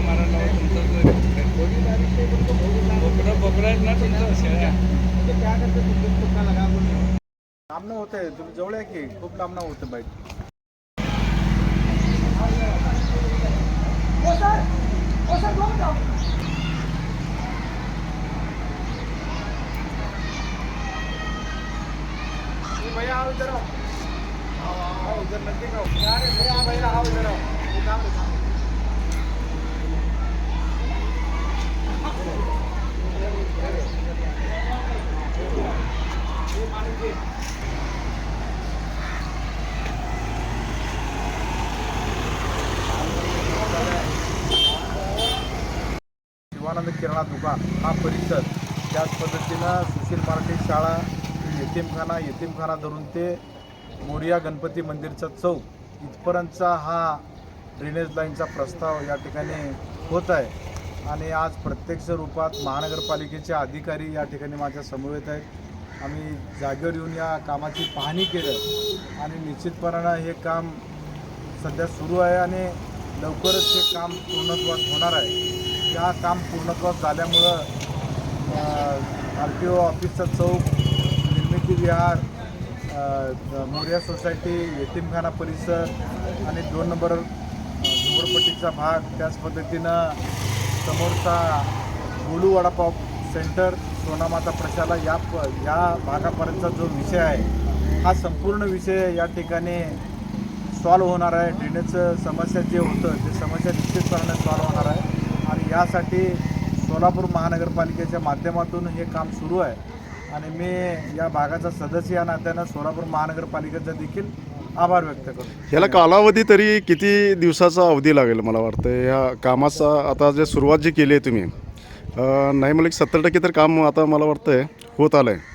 मारा होते. तुम्ही जवळ आहे की? खूप लांबणं होते बाईक भैया आओ इधर आओ आओ इधर नजदीक आओ यार भैया भैया आओ इधर आओ काम शिवानंद किराणा दुकान हा परिसर त्याच पद्धतीनं सुशील मराठी शाळा यतीमखाना यतीमखाना धरून ते मोरिया गणपती मंदिरचा चौक इथपर्यंतचा हा ड्रेनेज लाईनचा प्रस्ताव या ठिकाणी होत आहे. आणि आज प्रत्यक्ष रूपात महानगरपालिकेचे अधिकारी या ठिकाणी माझ्या समवेत आहेत. आम्ही जागेवर येऊन या कामाची पाहणी केलं आणि निश्चितपणानं हे काम सध्या सुरू आहे आणि लवकरच हे काम पूर्णत्वास होणार आहे. या काम पूर्णत्वास झाल्यामुळं आर टी ओ ऑफिसचा चौक निर्मिती विहार मोर्या सोसायटी यतीमखाना परिसर आणि दोन नंबर झोपडपट्टीचा भाग त्याच पद्धतीनं समोरचा गोलू वडापाव सेंटर सोनामाता प्रशाला या प या भागापर्यंतचा जो विषय आहे हा संपूर्ण विषय या ठिकाणी सॉल्व होणार आहे. ड्रेनेजचं समस्या जे होतं ते समस्या निश्चितपणाने सॉल्व होणार आहे. आणि यासाठी सोलापूर महानगरपालिकेच्या माध्यमातून हे काम सुरू आहे. आणि मी या भागाचा सदस्य या नात्यानं सोलापूर महानगरपालिकेचा देखील आभार व्यक्त करतो. याला कालावधी तरी किती दिवसाचा अवधी लागेल मला वाटतं या कामाचा आता जे सुरुवात जी केली आहे तुम्ही नाही मला एक सत्तर टक्के तर काम आता मला वाटतं होत आलं आहे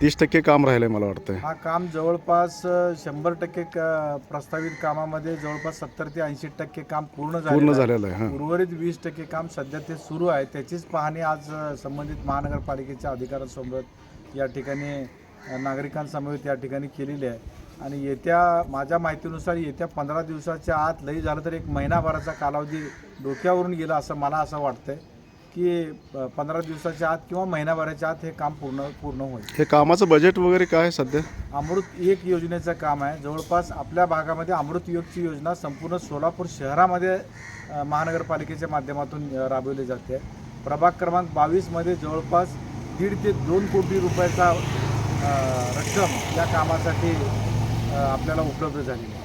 तीस टक्के काम राहिलं आहे मला वाटतं हा काम जवळपास शंभर टक्के क- प्रस्तावित कामामध्ये जवळपास सत्तर ते ऐंशी टक्के काम पूर्ण पूर्ण आहे. झालेलं आहे हां. उर्वरित वीस टक्के काम सध्या ते सुरू आहे. त्याचीच पाहणी आज अ, संबंधित महानगरपालिकेच्या अधिकाऱ्यांसोबत या ठिकाणी अ, नागरिकांसमवेत या ठिकाणी केलेली आहे. आणि येत्या माझ्या माहितीनुसार येत्या पंधरा दिवसाच्या आत लई झालं तर एक महिनाभराचा कालावधी डोक्यावरून गेला असं मला असं वाटतंय. की पंधरा दिवसाच्या आत किंवा महिनाभराच्या आत हे काम पूर्ण पूर्ण होईल. हे कामाचं बजेट वगैरे काय आहे सध्या? अमृत एक योजनेचं काम आहे. जवळपास आपल्या भागामध्ये अमृत योगची योजना संपूर्ण सोलापूर शहरामध्ये महानगरपालिकेच्या माध्यमातून राबवली जाते. प्रभाग क्रमांक बावीसमध्ये जवळपास दीड ते दोन कोटी रुपयाचा रक्कम या कामासाठी आपल्याला उपलब्ध झालेली आहे.